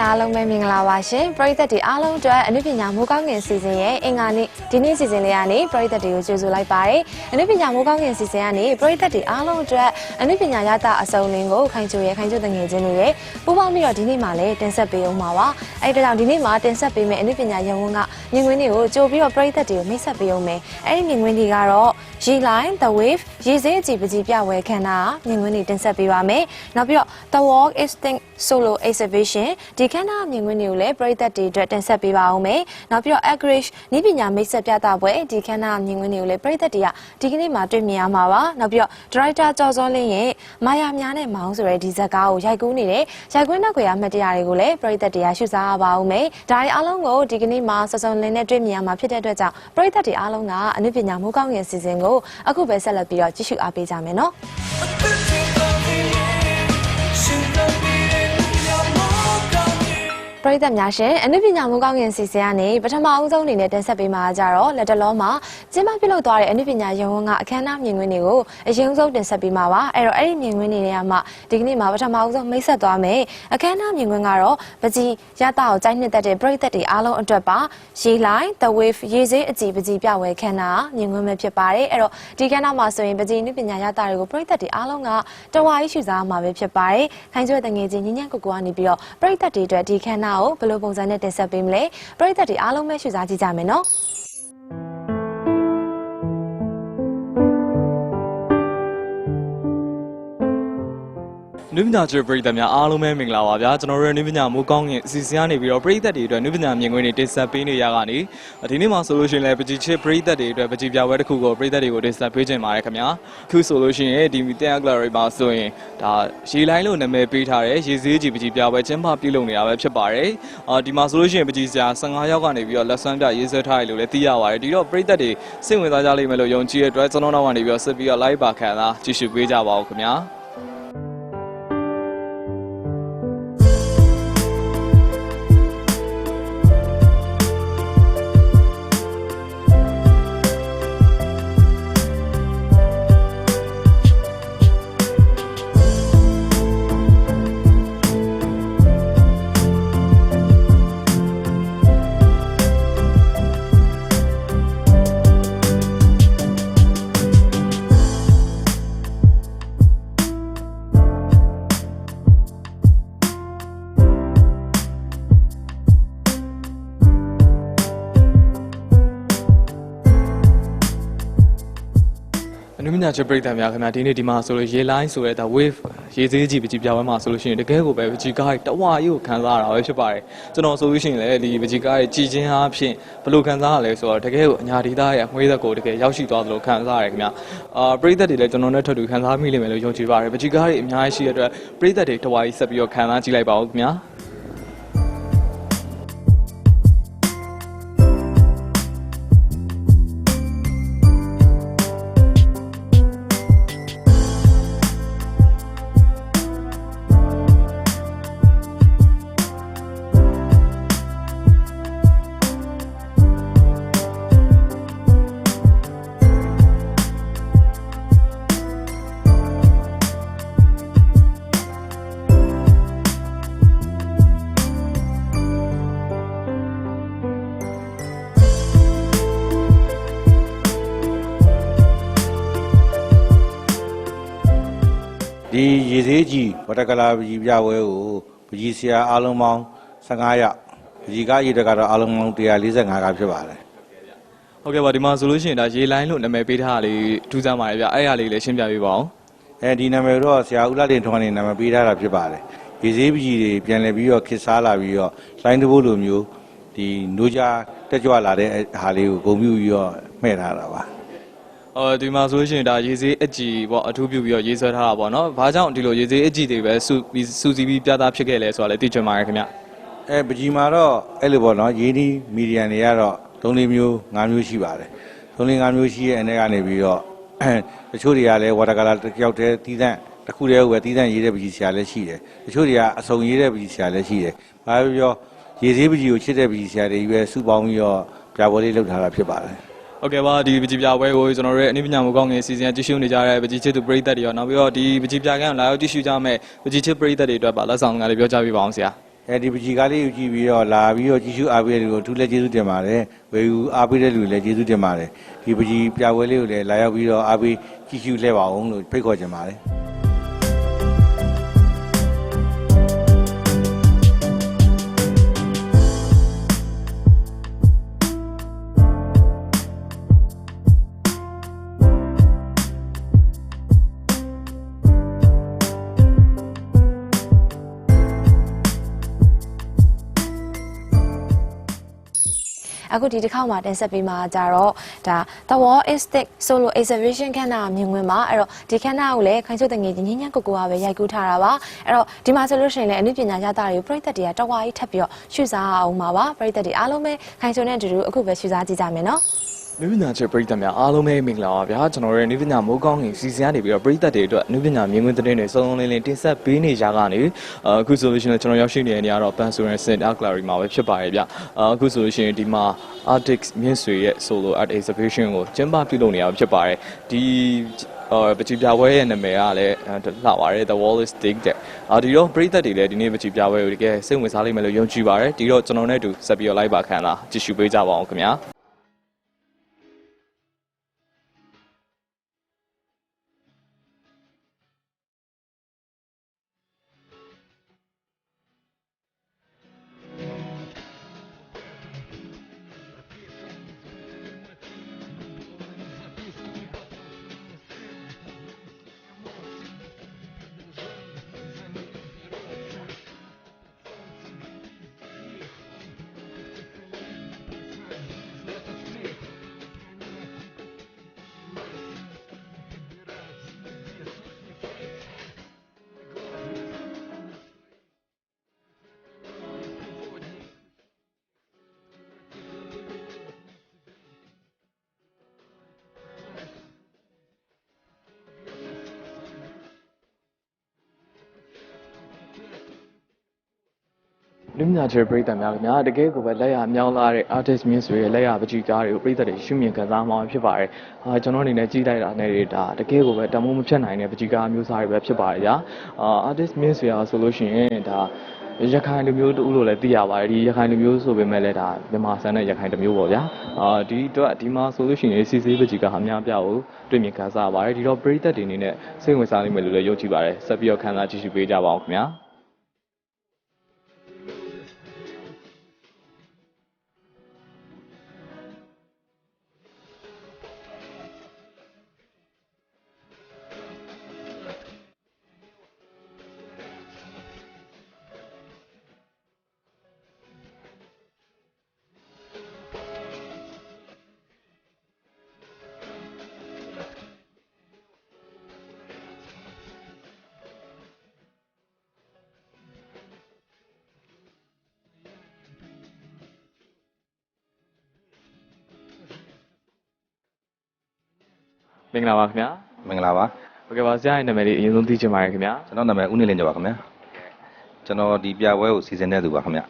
အားလုံးပဲမင်္ဂလာပါရှင်ပရိသတ်တွေအားလုံးအတွက်အနုပညာမိုးကောင်းငင်စီစဉ်ရဲ့အင်္ဂါနေ့ဒီနေ့စီစဉ်လေးကနေပရိသတ်တွေကိုကြိုဆိုလိုက်ပါတယ်အနုပညာမိုးကောင်းငင်စီစဉ်ကနေပရိသတ်တွေအားလုံးအတွက်အနုပညာရတာအစုံလင်းကိုခိုင်ချိုရဲ့ခိုင်ချိုတငယ်ချင်းတွေရဲ့ပူးပေါင်းပြီးတော့ဒီနေ့မှာလည်းတင်ဆက်ပေးအောင်ပါပါအဲ့ဒါကြောင့်ဒီနေ့မှာတင်ဆက်ပေးမယ့်အနုပညာရုံဝန်းကမြင်ကွင်းတွေကိုကြိုပြီးတော့ပရိသတ်တွေကိုမိတ်ဆက်ပေးအောင်မယ်အဲ့ဒီမြင်ကွင်းတွေကတော့ရေလိုင်း the wave ရေစဲအကြည့်ပကြီးပြဝဲခန္ဓာမြင်ကွင်းတွေတင်ဆက်ပေးပါမယ်နောက်ပြီးတော့ the walk extinct solo exhibition ဒီခန္ဓာမြင်ကွင်းတွေကိုလည်းပရိသတ်တွေအတွက်တင်ဆက်ပေးပါအောင်မယ်နောက်ပြီးတော့ agrish နိပညာမိတ်ဆက်ပြသပွဲဒီခန္ဓာမြင်ကွင်းတွေကိုလည်းပရိသတ်တွေကဒီကနေ့မှာတွေ့မြင်ရမှာပါနောက်ပြီးတော့ director ကျော်စောလင်းရဲ့မာယာများနဲ့မောင်းဆိုတဲ့ဒီဇာတ်ကားကိုရိုက်ကူးနေတဲ့ရိုက်ကွင်းနောက်ခွေအမှတ်တရတွေကိုလည်းပရိသတ်တွေကရှုစားရပါအောင်မယ်ဒါတွေအားလုံးကိုဒီကနေ့မှာစစုံလင်းနဲ့တွေ့မြင်ရမှာဖြစ်တဲ့အတွက်ကြောင့်ပရိသတ်တွေအားလုံးကအနုပညာမိုးကောင်းငင်စီစဉ်ကိုအခုပဲဆက်လက်ပြီးတော့ကြည့်ရှုအားပေးကြမယ်နော် ပရိသတ်များရှင်အနုပညာမူကောင်းငင်စီစဉ်ကနေပထမအဦးဆုံးအနေနဲ့တင်ဆက်ပေးမှာကြတော့လက်တလုံးမှာကျင်းပပြုလုပ်သွားတဲ့အနုပညာရုံဝန်းကအခမ်းအနားမြင်ကွင်းတွေကိုအရင်ဆုံးတင်ဆက်ပေးမှာပါအဲ့တော့အဲ့ဒီမြင်ကွင်းတွေထဲမှာဒီကနေ့မှာပထမအဦးဆုံးမိတ်ဆက်သွားမယ်အခမ်းအနားမြင်ကွင်းကတော့ပကြီးရတာကိုကြိုက်နှစ်သက်တဲ့ပရိသတ်တွေအားလုံးအတွက်ပါရေလိုင်း the wave ရေစေးအကြည့်ပကြီးပြဝဲခမ်းနားမြင်ကွင်းပဲဖြစ်ပါတယ်အဲ့တော့ဒီခမ်းနားမှာဆိုရင်ပကြီးအနုပညာရတာတွေကိုပရိသတ်တွေအားလုံးကတဝါကြီးရှုစားမှာပဲဖြစ်ပါတယ်ခိုင်ကျွဲတငယ်ချင်းညဉ့်ညံ့ကိုကိုကနေပြီးတော့ပရိသတ်တွေအတွက်ဒီခမ်းနားကိုဘယ်လိုပုံစံနဲ့တင်ဆက်ပေးမလဲပရိသတ်တွေအားလုံးပဲရှုစားကြည့်ကြမယ်နော် နုပညာကျွေးပရိသတ်များအားလုံးပဲမင်္ဂလာပါဗျာကျွန်တော်တို့ရဲ့နုပညာမိုးကောင်းရဲ့အစီအစဉ်ကနေပြီးတော့ပရိသတ်တွေအတွက်နုပညာမြင်ကွင်းတွေတင်ဆက်ပေးနေရကနေဒီနေ့မှာဆိုလို့ရှိရင်လည်းပကြီးချစ်ပရိသတ်တွေအတွက်ပကြီးပြပွဲတစ်ခုကိုပရိသတ်တွေကိုတင်ဆက်ပေးခြင်းပါတယ်ခင်ဗျာအခုဆိုလို့ရှိရင်ဒီမီတန်ဂလရီမှာဆိုရင်ဒါရေလိုင်းလို့နာမည်ပေးထားတဲ့ရေစည်းကြီးပကြီးပြပွဲကျင်းပပြုလုပ်နေတာပဲဖြစ်ပါတယ်အာဒီမှာဆိုလို့ရှိရင်ပကြီးစရာ15ယောက်ကနေပြီးတော့လက်ဆွမ်းပြရေးဆွဲထားတယ်လို့လည်းသိရပါတယ်ဒီတော့ပရိသတ်တွေစိတ်ဝင်စားကြလိမ့်မယ်လို့ယုံကြည်ရတဲ့အတွက်ကျွန်တော်တို့ကနေပြီးတော့ဆက်ပြီးတော့ live ပါခံလာကြည့်ရှုပေးကြပါဦးခင်ဗျာ အနုပညာချစ်ပရိသတ်များခင်ဗျာဒီနေ့ဒီမှာဆိုလို့ရေလိုင်းဆိုတဲ့ဒါ wave ရေသေးကြီးပကြီးပြပွဲမှာဆိုလို့ရှိရင်တကယ်ကိုပဲပကြီးကားတဝါကြီးကိုခံစားရတာပဲဖြစ်ပါတယ်ကျွန်တော်ဆိုလို့ရှိရင်လည်းဒီပကြီးကားရဲ့ကြည်ချင်းအားဖြင့်ဘယ်လိုခံစားရလဲဆိုတော့တကယ်ကိုအညာဒေသရဲ့အမွေးသက်ကိုတကယ်ရောက်ရှိသွားသလိုခံစားရတယ်ခင်ဗျာအာပရိသတ်တွေလည်းကျွန်တော်နဲ့ထပ်တူခံစားမိလိမ့်မယ်လို့ယုံကြည်ပါတယ်ပကြီးကားတွေအများကြီးရှိတဲ့အတွက်ပရိသတ်တွေတဝါကြီးဆက်ပြီးတော့ခံစားကြည့်လိုက်ပါဦးခင်ဗျာ ဒီရေသေးကြီးဝတကလာပကြီးပြပွဲကိုပကြီးဆရာအားလုံးပေါင်း15ရောက်ပကြီးကားရည်တွေကတော့အားလုံးပေါင်း145ကဖြစ်ပါတယ်ဟုတ်ကဲ့ပါဒီမှာဆိုလို့ရှိရင်ဒါရေလိုင်းလို့နာမည်ပေးထားတာလေးထူးဆန်းပါတယ်ဗျအဲ့အရာလေးလည်းရှင်းပြပေးပါဦးအဲဒီနာမည်တော့ဆရာဦးလာတင်ထွန်းနေနာမည်ပေးထားတာဖြစ်ပါတယ်ရေသေးပကြီးတွေပြန်လည်ပြီးတော့ခစ်စားလာပြီးတော့လိုင်းတဘိုးလိုမျိုးဒီနိုးကြတက်ကြွလာတဲ့ဟာလေးကိုဂုံပြူပြီးတော့မှဲ့ထားတာပါ အော်ဒီမှာဆိုလို့ရှိရင်ဒါရေစေးအကြည်ပေါ့အထူးပြုပြီးတော့ရေးဆွဲထားတာပေါ့နော်။ဘာကြောင့်ဒီလိုရေစေးအကြည်တွေပဲစုပြီးစုစည်းပြီးပြသဖြစ်ခဲ့လဲဆိုတာလည်းသိချင်ပါတယ်ခင်ဗျအဲပကြီးမှာတော့အဲ့လိုပေါ့နော်ရင်းဒီမီဒီယံတွေကတော့၃လေးမျိုး၅မျိုးရှိပါတယ်၃လေး၅မျိုးရှိရဲ့အနေကနေပြီးတော့တချို့တွေကလည်းဝါတကလာတစ်ယောက်တည်းတီးတန့်တစ်ခုတည်းကိုပဲတီးတန့်ရေးတဲ့ပကြီးဆရာလည်းရှိတယ်တချို့တွေကအစုံရေးတဲ့ပကြီးဆရာလည်းရှိတယ်ဘာပဲပြောရေသေးပကြီးကိုချစ်တဲ့ပကြီးဆရာတွေပဲစုပေါင်းပြီးတော့ပြပွဲလေးလုပ်ထားတာဖြစ်ပါတယ်။ ဟုတ်ကဲ့ပါဒီပကြီးပြပွဲကိုကျွန်တော်တို့ရဲ့အနည်းပညာမကောင်းငယ်စီစဉ်ကြည့်ရှုနေကြတဲ့ပကြီးချစ်သူပရိသတ်တွေရောနောက်ပြီးတော့ဒီပကြီးပြကန်းလာရောက်ကြည့်ရှုကြမဲ့ပကြီးချစ်ပရိသတ်တွေအတွက်ပါလက်ဆောင်ကလေးပြောကြပြပါအောင်ဆရာအဲဒီပကြီးကားလေးကိုကြည့်ပြီးတော့လာပြီးတော့ကြည့်ရှုအားပေးတဲ့လူကိုအထူးလည်းကျေးဇူးတင်ပါတယ်ဝယ်ယူအားပေးတဲ့လူလည်းကျေးဇူးတင်ပါတယ်ဒီပကြီးပြပွဲလေးကိုလည်းလာရောက်ပြီးတော့အားပေးကြည့်ရှုလဲပါအောင်လို့ဖိတ်ခေါ်ချင်ပါတယ် အခုဒီတစ်ခေါက်မှာတင်ဆက်ပေးမှာကြတော့ဒါ The Wall is Thick Solo Exhibition ခန်းနာမြင်ကွင်းမှာအဲ့တော့ဒီခန်းနာကိုလည်းခိုင်ချိုတငယ်ချင်းညညကိုကိုကပဲရိုက်ကူးထားတာပါအဲ့တော့ဒီမှာဆိုလို့ရှိရင်လည်းအနုပညာရတာတွေကိုပြည်သက်တွေကတဝါကြီးထပ်ပြီးတော့ရှုစားအောင်ပါပါပြည်သက်တွေအားလုံးပဲခိုင်ချိုနဲ့အတူတူအခုပဲရှုစားကြည့်ကြမယ်နော် နုပညာချစ်ပရိသတ်များအားလုံးပဲမင်္ဂလာပါဗျာကျွန်တော်တို့ရဲ့နုပညာမိုးကောင်းငင်စီစဉ်ကနေပြီးတော့ပရိသတ်တွေအတွက်နုပညာမြင်ကွင်းသတင်းတွေစုံစုံလင်းလင်းတင်ဆက်ပေးနေကြကနေအခုဆိုလို့ရှိရင်ကျွန်တော်ရောက်ရှိနေတဲ့နေရာတော့ Pansoran Center Gallery မှာပဲဖြစ်ပါရဲ့ဗျအခုဆိုလို့ရှိရင်ဒီမှာ Artist မြင့်ဆွေရဲ့ solo art exhibition ကိုကျင်းပပြုလုပ်နေရဖြစ်ပါတယ်ဒီအော်ပချီပြပွဲရဲ့နာမည်ကလည်းလှပါတယ် The Wall is Thick တဲ့အာဒီတော့ပရိသတ်တွေလည်းဒီနေ့ပချီပြပွဲကိုတကယ်စိတ်ဝင်စားလိမ့်မယ်လို့ယုံကြည်ပါတယ်ဒီတော့ကျွန်တော်နဲ့အတူဆက်ပြီးတော့ live ပါခံလာကြည့်ရှုပေးကြပါအောင်ခင်ဗျာ လူမြချေပရိသတ်များခင်ဗျာတကယ်ကိုပဲလက်ရမြောင်းလာတဲ့ artist မြင့်ဆွေရဲ့လက်ရပကြီးကားတွေကိုပရိသတ်တွေရှုမြင်ခံစားမှာဖြစ်ပါတယ်။အာကျွန်တော်အနေနဲ့ကြည့်လိုက်တာနဲ့ဒါတကယ်ကိုပဲတမိုးမဖြတ်နိုင်တဲ့ပကြီးကားမျိုးစားတွေပဲဖြစ်ပါတယ်ဗျာ။အာ artist မြင့်ဆွေအားဆိုလို့ရှိရင်ဒါရခိုင်လူမျိုးတူလို့လည်းသိရပါတယ်ဒီရခိုင်လူမျိုးဆိုပေမဲ့လည်းဒါမြန်မာဆန်တဲ့ရခိုင်တစ်မျိုးပေါ့ဗျာအာဒီတော့ဒီမှာဆိုလို့ရှိရင်စီစီပကြီးကဟာများပြကိုတွေ့မြင်ခံစားရပါတယ်ဒီတော့ပရိသတ်တွေအနေနဲ့စိတ်ဝင်စားနိုင်မယ်လို့လည်းယုံကြည်ပါတယ်ဆက်ပြီးတော့ခံစားကြည့်ရှုပေးကြပါအောင်ခင်ဗျာ မင်္ဂလာပါခင်ဗျာမင်္ဂလာပါဟုတ်ကဲ့ပါဆရာရဲ့နာမည်လေးအရင်ဆုံးသိချင်ပါတယ်ခင်ဗျာကျွန်တော်နာမည်ဦးနေလင်းကြပါခင်ဗျာကျွန်တော်ဒီပြပွဲကိုစီစဉ်တဲ့သူပါခင်ဗျာ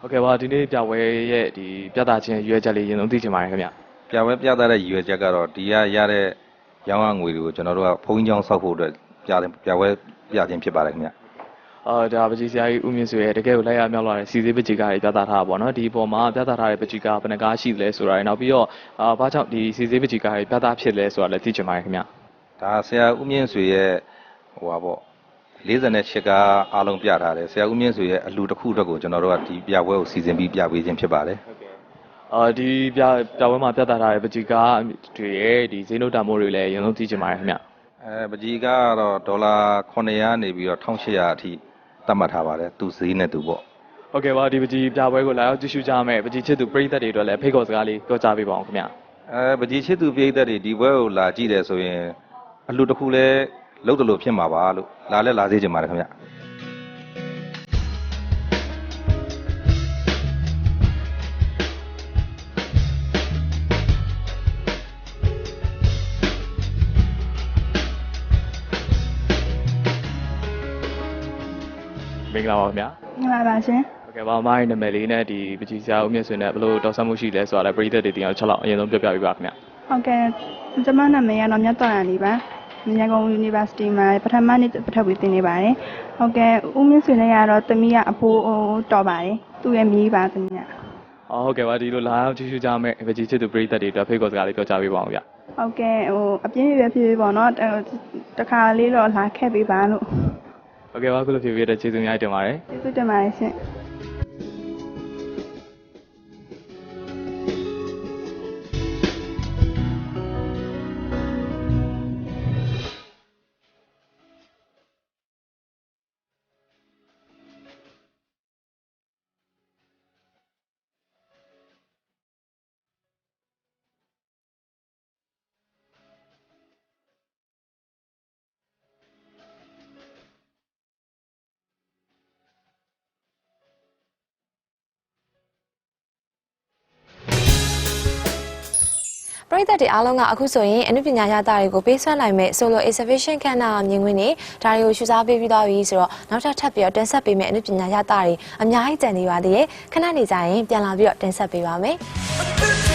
ဟုတ်ကဲ့ပါဒီနေ့ပြပွဲရဲ့ဒီပြသခြင်းရွေးချက်လေးအရင်ဆုံးသိချင်ပါတယ်ခင်ဗျာပြပွဲပြသတဲ့ရည်ရွယ်ချက်ကတော့ဒီကရတဲ့ရောင်းရငွေတွေကိုကျွန်တော်တို့ကဘုန်းကြီးကျောင်းဆောက်ဖို့အတွက်ပြတယ်ပြပွဲပြခြင်းဖြစ်ပါတယ်ခင်ဗျာ အာဒါပကြီးဆရာကြီးဦးမြင့်ဆွေရဲ့တကယ်ကိုလိုက်ရမြောက်လာတဲ့စီစေးပကြီးကားတွေပြသထားတာပေါ့နော်ဒီအပေါ်မှာပြသထားတဲ့ပကြီးကားဘယ်နှကားရှိသလဲဆိုတာရယ်နောက်ပြီးတော့အာဘာကြောင့်ဒီစီစေးပကြီးကားတွေပြသဖြစ်လဲဆိုတာလည်းသိချင်ပါတယ်ခင်ဗျာဒါဆရာဦးမြင့်ဆွေရဲ့ဟိုပါပေါ့48ကအားလုံးပြထားတယ်ဆရာဦးမြင့်ဆွေရဲ့အလူတစ်ခုအတွက်ကိုကျွန်တော်တို့ကဒီပြပွဲကိုစီစဉ်ပြီးပြပေးခြင်းဖြစ်ပါတယ်အာဒီပြပြပွဲမှာပြသထားတဲ့ပကြီးကားတွေရဲ့ဒီဈေးနှုန်းတန်ဖိုးတွေလည်းအရင်ဆုံးသိချင်ပါတယ်ခင်ဗျာအဲပကြီးကတော့ဒေါ်လာ900နေပြီးတော့1800အထိ သတ်မှတ်ထားပါတယ်သူဈေးနဲ့သူပေါ့ဟုတ်ကဲ့ပါဒီပကြီးပြပွဲကိုလာရောက်ကြည့်ရှုကြမယ်ပကြီးချစ်သူပရိသတ်တွေအတွက်လည်းဖိတ်ခေါ်စကားလေးပြောကြားပေးပါအောင်ခင်ဗျာအဲပကြီးချစ်သူပြည်သက်တွေဒီဘွဲကိုလာကြည့်တယ်ဆိုရင်အလှတစ်ခုလဲလုံးတယ်လို့ဖြစ်မှာပါလို့လာလဲလာစေချင်ပါတယ်ခင်ဗျ မင်္ဂလာပါခင်ဗျာမင်္ဂလာပါရှင်ဟုတ်ကဲ့ပါအမိုင်းနာမည်လေးနဲ့ဒီပကြီးဆရာဦးမြင့်ဆွေနဲ့ဘယ်လိုတော်ဆမှုရှိလဲဆိုတာလည်းပရိသတ်တွေတင်အောင်ချက်လောက်အရင်ဆုံးပြောပြပေးပါခင်ဗျာဟုတ်ကဲ့ကျွန်မနာမည်ကတော့မြတ်တော်ရန်လေးပါရန်ကုန် University မှာပထမနှစ်ပထဝီသင်နေပါတယ်ဟုတ်ကဲ့ဦးမင်းဆွေနဲ့ကတော့တမီးကအဖိုးဟိုတော်ပါတယ်သူ့ရဲ့မြေးပါတမီးကအော်ဟုတ်ကဲ့ပါဒီလိုလာရောက်ကြည့်ရှုကြမဲ့ပကြီးချစ်သူပရိသတ်တွေအတွက်ဖိတ်ခေါ်စကားလေးပြောကြားပေးပါအောင်ဗျဟုတ်ကဲ့ဟိုအပြင်းပြဖြစ်ဖြစ်ပေါ့နော်ဟိုတခါလေးတော့လာခဲ့ပေးပါလို့ ဟုတ်ကဲ့ပါခုလိုဖြစ်ဖြစ်တဲ့ကျေးဇူးအများကြီးတင်ပါတယ်ကျေးဇူးတင်ပါတယ်ရှင် ပရိသတ်တွေအားလုံးကအခုဆိုရင်အနုပညာရတာတွေကိုပေးဆွမ်းနိုင်မဲ့ solo exhibition ခန်းနာမြင်ကွင်းနေဒါတွေကိုရှုစားပေးပြီးသွားပြီဆိုတော့နောက်ထပ်ထပ်ပြီးတော့တင်ဆက်ပေးမဲ့အနုပညာရတာတွေအများကြီးကြံနေပါသေးတယ်ခဏနေကြရင်ပြန်လာပြီးတော့တင်ဆက်ပေးပါမယ် Good